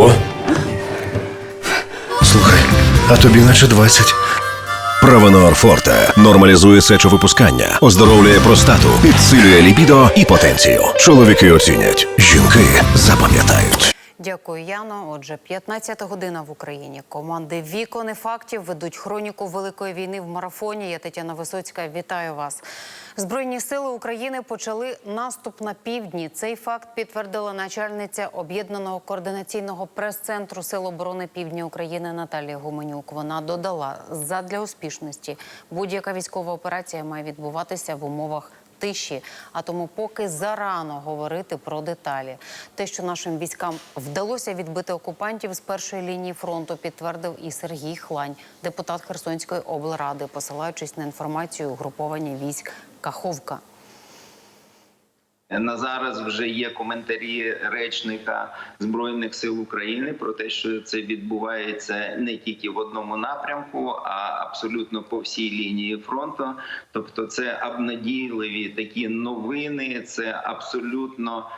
Ого. Слухай, а тобі наче 20. Провенор Форте нормалізує сечовипускання, оздоровлює простату, підсилює ліпідо і потенцію. Чоловіки оцінять, жінки запам'ятають. Дякую, Яно. Отже, 15 година в Україні. Команди Вікон і фактів ведуть хроніку великої війни в марафоні. Я Тетяна Висоцька. Вітаю вас. Збройні сили України почали наступ на півдні. Цей факт підтвердила начальниця об'єднаного координаційного прес-центру Сил оборони Півдня України Наталія Гуменюк. Вона додала, задля успішності будь-яка військова операція має відбуватися в умовах тиші, а тому поки зарано говорити про деталі. Те, що нашим військам вдалося відбити окупантів з першої лінії фронту, підтвердив і Сергій Хлань, депутат Херсонської облради, посилаючись на інформацію угруповання військ Каховка. На зараз вже є коментарі речника збройних сил України про те, що це відбувається не тільки в одному напрямку, а абсолютно по всій лінії фронту. Тобто, це обнадійливі такі новини. Це абсолютно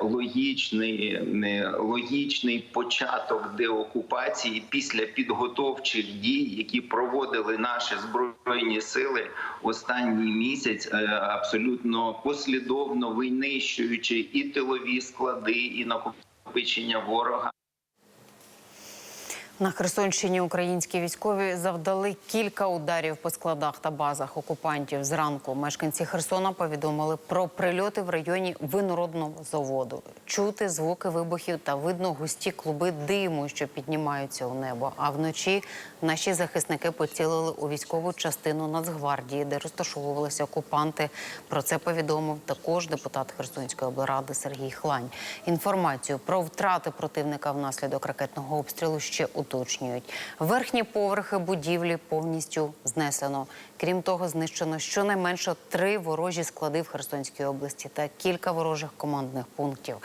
логічний, е, логічний початок деокупації після підготовчих дій, які проводили наші збройні сили останній місяць, е, абсолютно послідовно винищуючи і тилові склади, і накопичення ворога. На Херсонщині українські військові завдали кілька ударів по складах та базах окупантів. Зранку мешканці Херсона повідомили про прильоти в районі винородного заводу. Чути звуки вибухів та видно густі клуби диму, що піднімаються у небо. А вночі наші захисники поцілили у військову частину Нацгвардії, де розташовувалися окупанти. Про це повідомив також депутат Херсонської облради Сергій Хлань. Інформацію про втрати противника внаслідок ракетного обстрілу ще уточнюють. Верхні поверхи будівлі повністю знесено. Крім того, знищено щонайменше три ворожі склади в Херсонській області та кілька ворожих командних пунктів.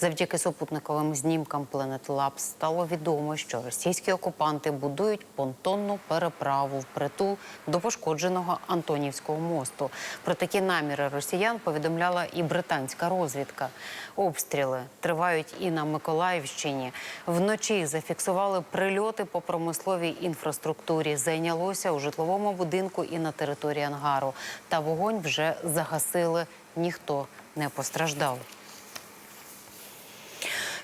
Завдяки супутниковим знімкам Planet Labs стало відомо, що російські окупанти будують понтонну переправу впритул до пошкодженого Антонівського мосту. Про такі наміри росіян повідомляла і британська розвідка. Обстріли тривають і на Миколаївщині. Вночі зафіксували прильоти по промисловій інфраструктурі. Зайнялося у житловому будинку і на території ангару. Та вогонь вже загасили. Ніхто не постраждав.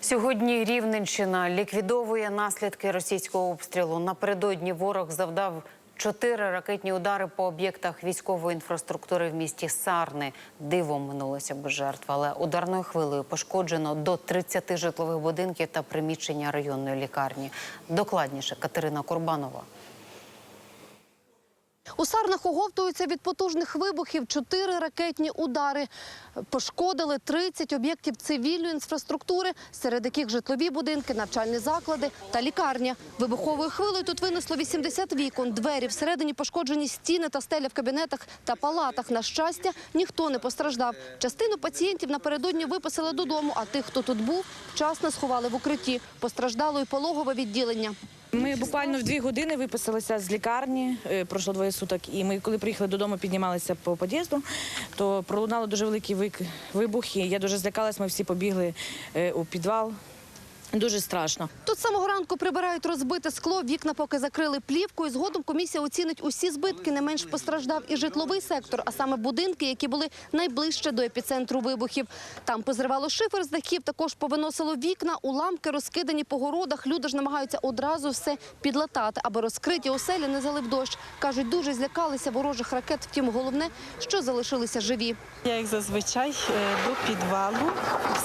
Сьогодні Рівненщина ліквідовує наслідки російського обстрілу. Напередодні ворог завдав чотири ракетні удари по об'єктах військової інфраструктури в місті Сарни. Дивом минулося без жертв, але ударною хвилею пошкоджено до 30 житлових будинків та приміщення районної лікарні. Докладніше Катерина Курбанова. У Сарнах оговтуються від потужних вибухів. Чотири ракетні удари пошкодили 30 об'єктів цивільної інфраструктури, серед яких житлові будинки, навчальні заклади та лікарня. Вибуховою хвилею тут винесло 80 вікон. Двері всередині пошкоджені стіни та стеля в кабінетах та палатах. На щастя, ніхто не постраждав. Частину пацієнтів напередодні виписали додому, а тих, хто тут був, вчасно сховали в укритті. Постраждало і пологове відділення. Ми буквально в дві години виписалися з лікарні, е, пройшло двоє суток. І ми, коли приїхали додому, піднімалися по під'їзду, то пролунали дуже великі вибухи. вибух. Я дуже злякалась, ми всі побігли е, у підвал. Дуже страшно. Тут з самого ранку прибирають розбите скло, вікна поки закрили плівкою. Згодом комісія оцінить усі збитки. Не менш постраждав і житловий сектор, а саме будинки, які були найближче до епіцентру вибухів. Там позривало шифер з дахів, також повиносило вікна, уламки розкидані по городах. Люди ж намагаються одразу все підлатати, аби розкриті оселі не залив дощ. Кажуть, дуже злякалися ворожих ракет. Втім, головне, що залишилися живі. Я як зазвичай е, до підвалу.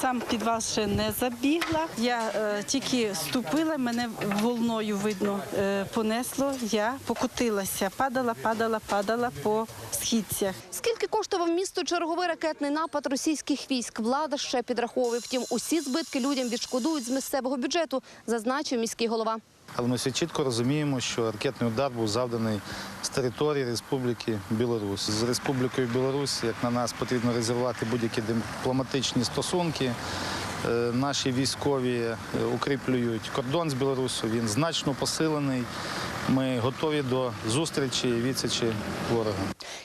Сам підвал ще не забігла. Я е, тільки ступила, мене волною видно е, понесло. Я покотилася, падала, падала, падала по східцях. Скільки коштував місто черговий ракетний напад російських військ? Влада ще підраховує. Втім, усі збитки людям відшкодують з місцевого бюджету, зазначив міський голова. Але ми всі чітко розуміємо, що ракетний удар був завданий з території Республіки Білорусь. З Республікою Білорусь, як на нас, потрібно розірвати будь-які дипломатичні стосунки. Е, Наші військові е, укріплюють кордон з Білорусю. Він значно посилений. Ми готові до зустрічі відсічі ворога.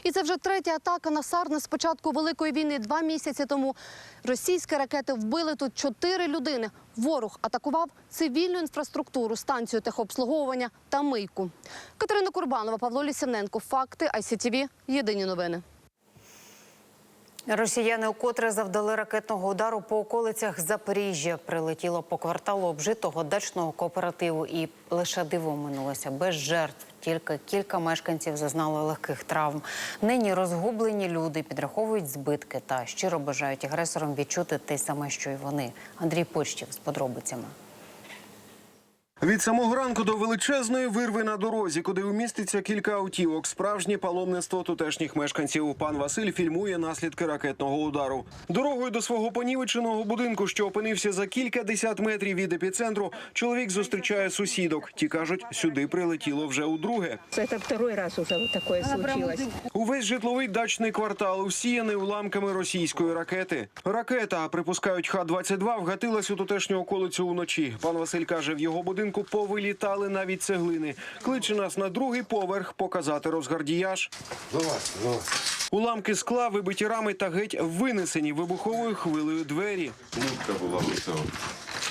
І це вже третя атака на Сарне з початку Великої війни два місяці тому. Російські ракети вбили тут чотири людини. Ворог атакував цивільну інфраструктуру, станцію техобслуговування та мийку. Катерина Курбанова, Павло Лісівненко. Факти ICTV. Єдині новини. Росіяни укотре завдали ракетного удару по околицях Запоріжжя. Прилетіло по кварталу обжитого дачного кооперативу, і лише диво минулося без жертв. Тільки кілька мешканців зазнали легких травм. Нині розгублені люди підраховують збитки та щиро бажають агресорам відчути те саме, що й вони. Андрій Почтів з подробицями. Від самого ранку до величезної вирви на дорозі, куди вміститься кілька автівок. Справжнє паломництво тутешніх мешканців. Пан Василь фільмує наслідки ракетного удару. Дорогою до свого понівеченого будинку, що опинився за кілька десят метрів від епіцентру, чоловік зустрічає сусідок. Ті кажуть, сюди прилетіло вже удруге. Это второй раз уже вот такое случилось. Увесь житловий дачний квартал усіяний уламками російської ракети. Ракета, припускають Х-22, вгатилась у тутешню околицю уночі. Пан Василь каже, в його будинку повилітали навіть цеглини. Кличе нас на другий поверх показати розгардіяж. Уламки скла, вибиті рами та геть винесені вибуховою хвилею двері. Мутка була оце.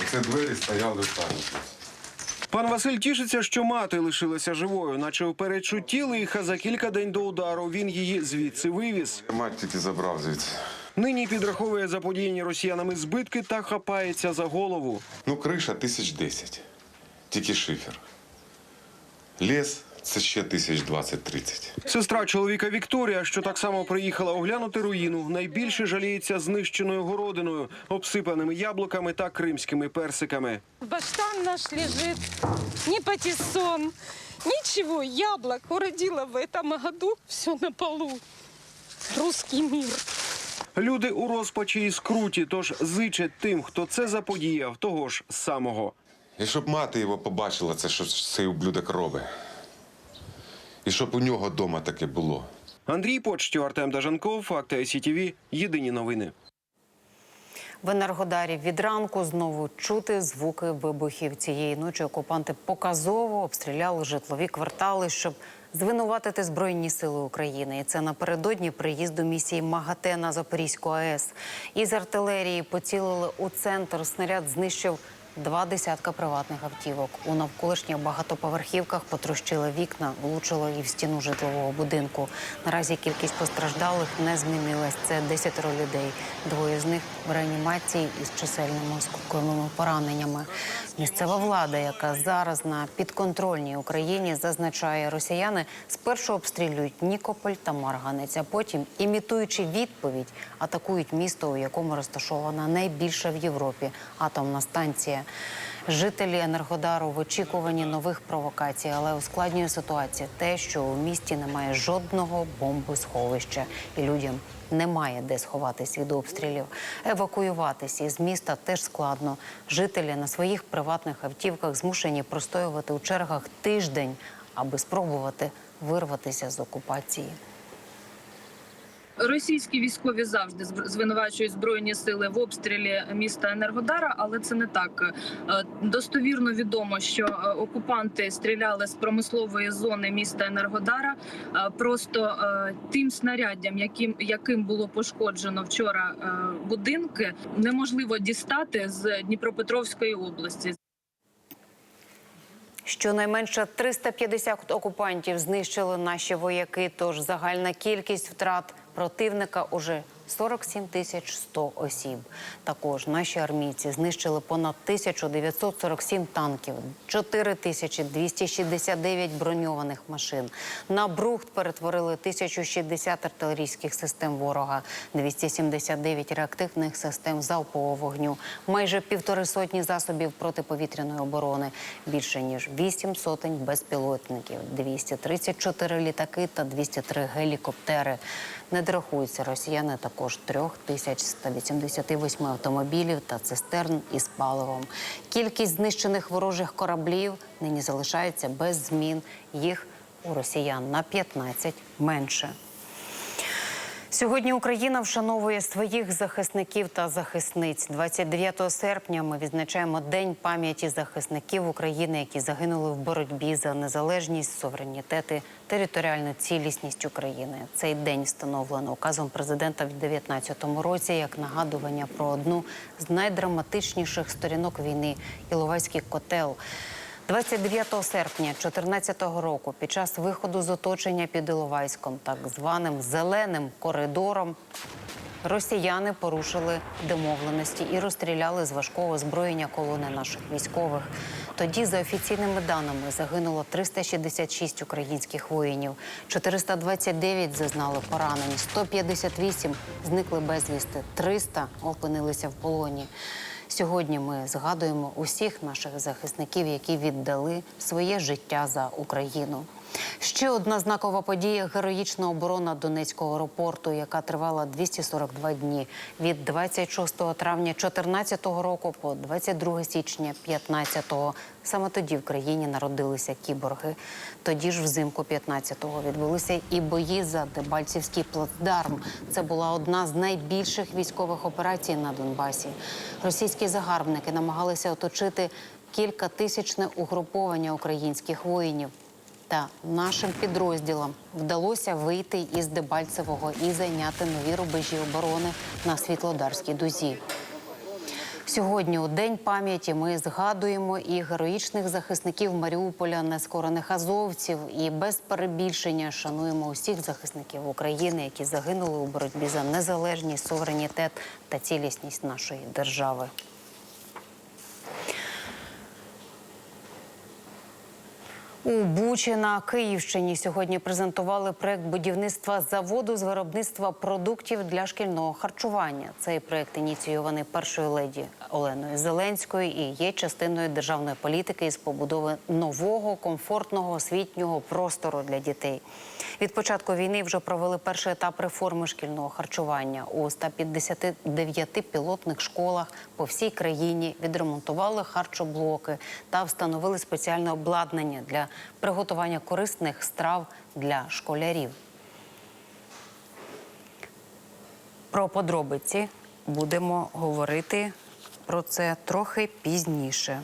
Оце двері стояли самі. Пан Василь тішиться, що мати лишилася живою, наче в передчутті лиха за кілька день до удару він її звідси вивіз. Мать тільки забрав звідси. Нині підраховує заподіяні росіянами збитки та хапається за голову. Ну, криша тисяч десять. Тільки шифер. Ліс це ще тисяч двадцять-тридцять. Сестра чоловіка Вікторія, що так само приїхала оглянути руїну, найбільше жаліється знищеною городиною, обсипаними яблуками та кримськими персиками. Баштан наш лежит, не патиссон, ничего, яблок уродила в этом году, все на полу. Русский мир. Люди у розпачі і скруті, тож зичать тим, хто це заподіяв, того ж самого. І щоб мати його побачила, це що цей ублюдок робить. І щоб у нього вдома таке було. Андрій Почтів, Артем Дажанков, Факти СІТВ, Єдині новини. В Енергодарі від ранку знову чути звуки вибухів. Цієї ночі окупанти показово обстріляли житлові квартали, щоб звинуватити Збройні сили України. І це напередодні приїзду місії МАГАТЕ на Запорізьку АЕС. Із артилерії поцілили у центр. Снаряд знищив два десятка приватних автівок. У навколишніх багатоповерхівках потрощили вікна, влучило і в стіну житлового будинку. Наразі кількість постраждалих не змінилась. Це десятеро людей. Двоє з них в реанімації із чисельними осколковими пораненнями. Місцева влада, яка зараз на підконтрольній Україні, зазначає, росіяни спершу обстрілюють Нікополь та Марганець, а потім, імітуючи відповідь, атакують місто, у якому розташована найбільша в Європі атомна станція. Жителі Енергодару в очікуванні нових провокацій, але ускладнює ситуацію те, що у місті немає жодного бомбосховища, і людям немає де сховатись від обстрілів. Евакуюватися із міста теж складно. Жителі на своїх приватних автівках змушені простоювати у чергах тиждень, аби спробувати вирватися з окупації. Російські військові завжди звинувачують збройні сили в обстрілі міста Енергодара, але це не так. Е, Достовірно відомо, що е, окупанти стріляли з промислової зони міста Енергодара. Е, Просто тим снаряддям, яким яким було пошкоджено вчора будинки, неможливо дістати з Дніпропетровської області. Щонайменше 350 окупантів знищили наші вояки. Тож загальна кількість втрат противника уже 47 тисяч 100 осіб. Також наші армійці знищили понад 1947 танків, 4269 броньованих машин. На брухт перетворили 1060 артилерійських систем ворога, 279 реактивних систем залпового вогню, майже півтори сотні засобів протиповітряної оборони, більше ніж 8 сотень безпілотників, 234 літаки та 203 гелікоптери. Не дорахуються росіяни також 3188 автомобілів та цистерн із паливом. Кількість знищених ворожих кораблів нині залишається без змін. Їх у росіян на 15 менше. Сьогодні Україна вшановує своїх захисників та захисниць. 29 серпня ми відзначаємо День пам'яті захисників України, які загинули в боротьбі за незалежність, суверенітет і територіальну цілісність України. Цей день встановлено указом президента в 2019 році як нагадування про одну з найдраматичніших сторінок війни Іловайський котел. 29 серпня 2014 року, під час виходу з оточення під Іловайськом, так званим зеленим коридором, росіяни порушили домовленості і розстріляли з важкого озброєння колони наших військових. Тоді, за офіційними даними, загинуло 366 українських воїнів, 429 зазнали поранень, 158 зникли безвісти, 300 опинилися в полоні. Сьогодні ми згадуємо усіх наших захисників, які віддали своє життя за Україну. Ще одна знакова подія героїчна оборона Донецького аеропорту, яка тривала 242 дні від 26 травня 2014 року по 22 січня 2015. Саме тоді в країні народилися кіборги. Тоді ж взимку 15-го відбулися і бої за Дебальцівський плацдарм. Це була одна з найбільших військових операцій на Донбасі. Російські загарбники намагалися оточити кількатисячне угруповання українських воїнів. Та нашим підрозділам вдалося вийти із Дебальцевого і зайняти нові рубежі оборони на Світлодарській дузі. Сьогодні, у день пам'яті, ми згадуємо і героїчних захисників Маріуполя, нескорених азовців, і без перебільшення шануємо усіх захисників України, які загинули у боротьбі за незалежність, суверенітет та цілісність нашої держави. У Бучі на Київщині сьогодні презентували проект будівництва заводу з виробництва продуктів для шкільного харчування. Цей проект ініційований першою леді Оленою Зеленською і є частиною державної політики із побудови нового комфортного освітнього простору для дітей. Від початку війни вже провели перший етап реформи шкільного харчування у 159 пілотних школах по всій країні. Відремонтували харчоблоки та встановили спеціальне обладнання для приготування корисних страв для школярів. Про подробиці будемо говорити про це трохи пізніше.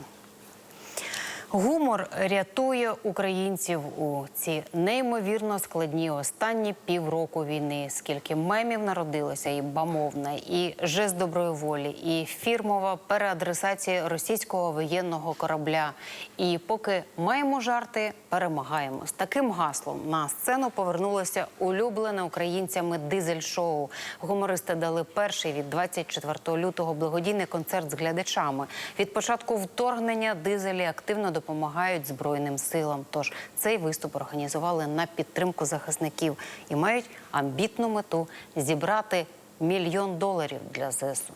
Гумор рятує українців у ці неймовірно складні останні півроку війни. Скільки мемів народилося, і бамовна, і жест доброї волі, і фірмова переадресація російського воєнного корабля. І поки маємо жарти, перемагаємо. З таким гаслом на сцену повернулося улюблене українцями дизель-шоу. Гумористи дали перший від 24 лютого благодійний концерт з глядачами. Від початку вторгнення дизелі активно допомагають Збройним силам. Тож цей виступ організували на підтримку захисників і мають амбітну мету зібрати мільйон доларів для ЗСУ.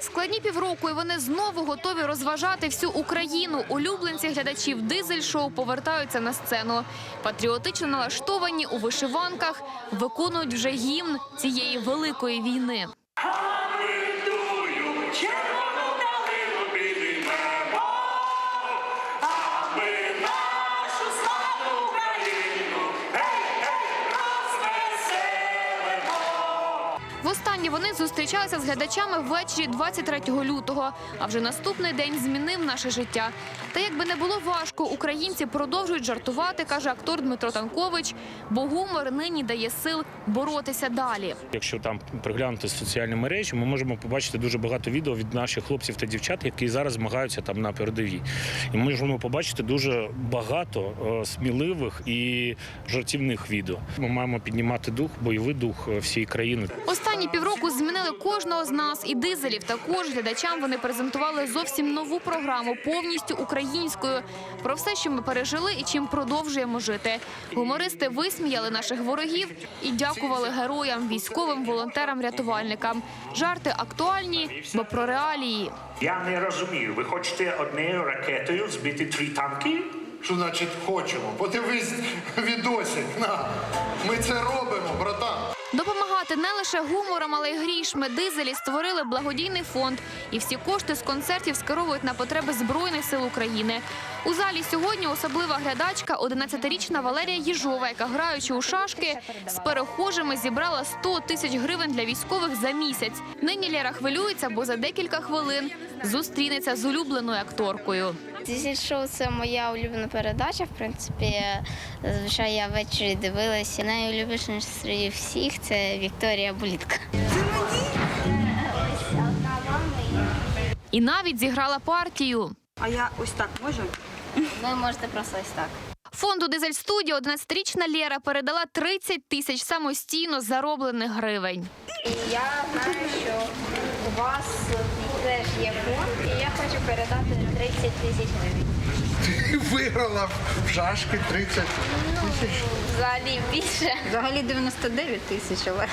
Складні півроку, і вони знову готові розважати всю Україну. Улюбленці глядачів дизель-шоу повертаються на сцену. Патріотично налаштовані у вишиванках виконують вже гімн цієї великої війни. Вони зустрічалися з глядачами ввечері 23 лютого. А вже наступний день змінив наше життя. Та якби не було важко, українці продовжують жартувати, каже актор Дмитро Танкович. Бо гумор нині дає сил боротися далі. Якщо там приглянути соціальні мережі, ми можемо побачити дуже багато відео від наших хлопців та дівчат, які зараз змагаються там на передовій. І ми можемо побачити дуже багато е, сміливих і жартівних відео. Ми маємо піднімати дух, бойовий дух е, всієї країни. Останні півроку змінили кожного з нас і дизелів. Також глядачам вони презентували зовсім нову програму, повністю українською. Про все, що ми пережили і чим продовжуємо жити. Гумористи висміяли наших ворогів і дякували героям, військовим, волонтерам, рятувальникам. Жарти актуальні, бо про реалії. Я не розумію. Ви хочете однією ракетою збити три танки? Що значить хочемо? Подивись відосик. На. Ми це робимо, братан. Допомагати подякувати не лише гумором, але й грішми. Дизелі створили благодійний фонд, і всі кошти з концертів скеровують на потреби збройних сил України. У залі сьогодні особлива глядачка, 11-річна Валерія Їжова, яка граючи у шашки з перехожими зібрала 100 тисяч гривень для військових за місяць. Нині Лера хвилюється, бо за декілька хвилин зустрінеться з улюбленою акторкою. Дізель шоу це моя улюблена передача. В принципі, зазвичай я ввечері дивилася. Найулюбленіше серед всіх це Вікторія Булітка. І навіть зіграла партію. А я ось так можу? Ви можете просто ось так. Фонду Дизель Студіо 11-річна Лера передала 30 тисяч самостійно зароблених гривень. І я знаю, що у вас теж є фонд, передати 30 тисяч гривень. Виграла в шашки 30 тисяч. Взагалі більше. Взагалі 99 тисяч, але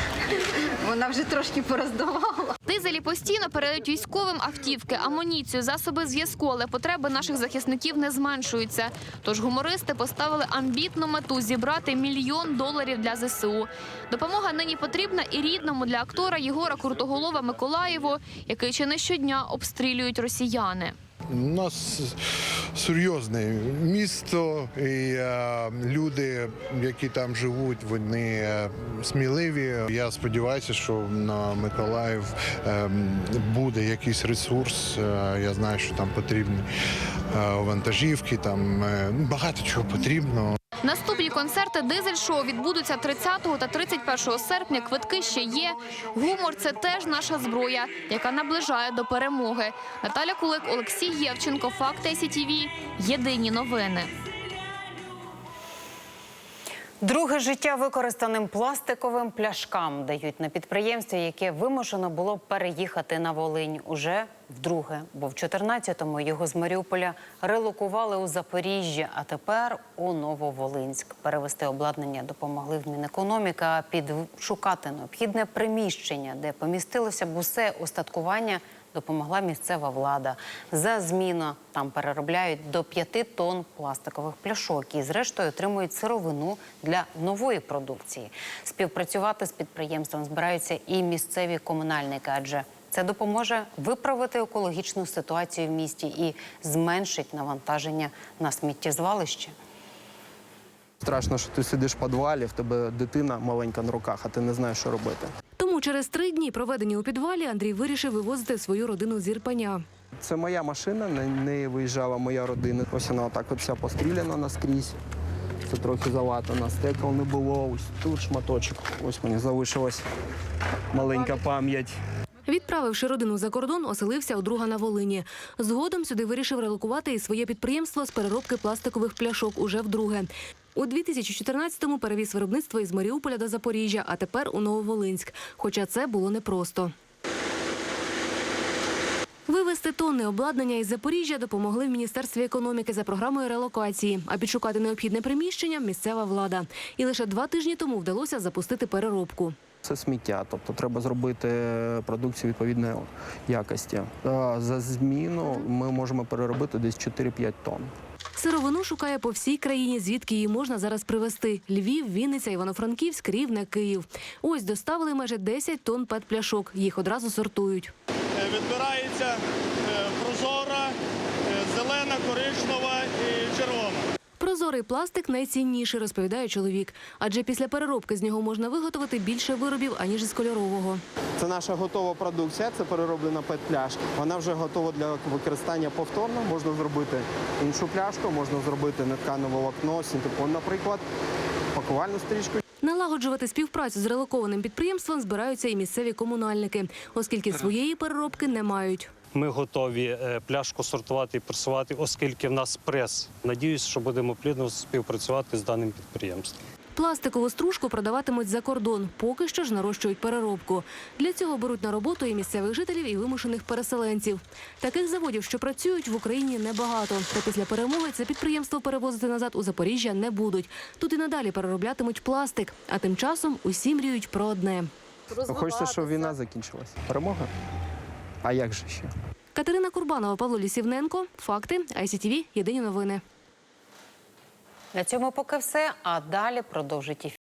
вона вже трошки пороздавала. Дизелі постійно передають військовим автівки, амуніцію, засоби зв'язку, але потреби наших захисників не зменшуються. Тож гумористи поставили амбітну мету зібрати мільйон доларів для ЗСУ. Допомога нині потрібна і рідному для актора Єгора Крутоголова Миколаєву, який чи не щодня обстрілюють росіяни. У нас серйозне місто, і е, люди, які там живуть, вони е, сміливі. Я сподіваюся, що на Миколаїв е, буде якийсь ресурс. Я знаю, що там потрібні вантажівки, там багато чого потрібно. Наступні концерти Дизель шоу відбудуться 30 та 31 серпня. Квитки ще є. Гумор це теж наша зброя, яка наближає до перемоги. Наталя Кулик, Олексій Євченко, Факти СІТВ. Єдині новини. Друге життя використаним пластиковим пляшкам дають на підприємстві, яке вимушено було переїхати на Волинь уже вдруге. Бо в 14-му його з Маріуполя релокували у Запоріжжя, а тепер у Нововолинськ. Перевести обладнання допомогли в Мінекономіка, підшукати необхідне приміщення, де помістилося б усе устаткування допомогла місцева влада. За зміну там переробляють до 5 тонн пластикових пляшок і, зрештою, отримують сировину для нової продукції. Співпрацювати з підприємством збираються і місцеві комунальники, адже це допоможе виправити екологічну ситуацію в місті і зменшить навантаження на сміттєзвалище. Страшно, що ти сидиш в підвалі, в тебе дитина маленька на руках, а ти не знаєш, що робити. Тому через три дні, проведені у підвалі, Андрій вирішив вивозити свою родину з Ірпеня. Це моя машина, на неї виїжджала моя родина. Ось вона отак от вся постріляна наскрізь. Це трохи залатана, стекол не було. Ось тут шматочок. Ось мені залишилась маленька пам'ять. Відправивши родину за кордон, оселився у друга на Волині. Згодом сюди вирішив релокувати і своє підприємство з переробки пластикових пляшок уже вдруге. У 2014-му перевіз виробництво із Маріуполя до Запоріжжя, а тепер у Нововолинськ. Хоча це було непросто. Вивезти тонни обладнання із Запоріжжя допомогли в Міністерстві економіки за програмою релокації, а підшукати необхідне приміщення місцева влада. І лише два тижні тому вдалося запустити переробку. Це сміття, тобто треба зробити продукцію відповідної якості. За зміну ми можемо переробити десь 4-5 тонн. Сировину шукає по всій країні, звідки її можна зараз привезти. Львів, Вінниця, Івано-Франківськ, Рівне, Київ. Ось доставили майже 10 тонн пет-пляшок. Їх одразу сортують. Відбирається е, прозора, е, зелена, коричнева і червона. Прозорий пластик найцінніший, розповідає чоловік. Адже після переробки з нього можна виготовити більше виробів, аніж із кольорового. Це наша готова продукція, це перероблена пет-пляшка. Вона вже готова для використання повторно. Можна зробити іншу пляшку, можна зробити неткане волокно, синтепон, наприклад, пакувальну стрічку. Налагоджувати співпрацю з релокованим підприємством збираються і місцеві комунальники, оскільки своєї переробки не мають. Ми готові е, пляшку сортувати і пресувати, оскільки в нас прес. Надіюсь, що будемо плідно співпрацювати з даним підприємством. Пластикову стружку продаватимуть за кордон. Поки що ж нарощують переробку. Для цього беруть на роботу і місцевих жителів, і вимушених переселенців. Таких заводів, що працюють в Україні, небагато. Та після перемоги це підприємство перевозити назад у Запоріжжя не будуть. Тут і надалі перероблятимуть пластик. А тим часом усі мріють про одне. Хочеться, щоб війна закінчилась. Перемога? А як же ще? Катерина Курбанова, Павло Лісівненко. Факти. ICTV. Єдині новини. На цьому поки все. А далі продовжить ефір.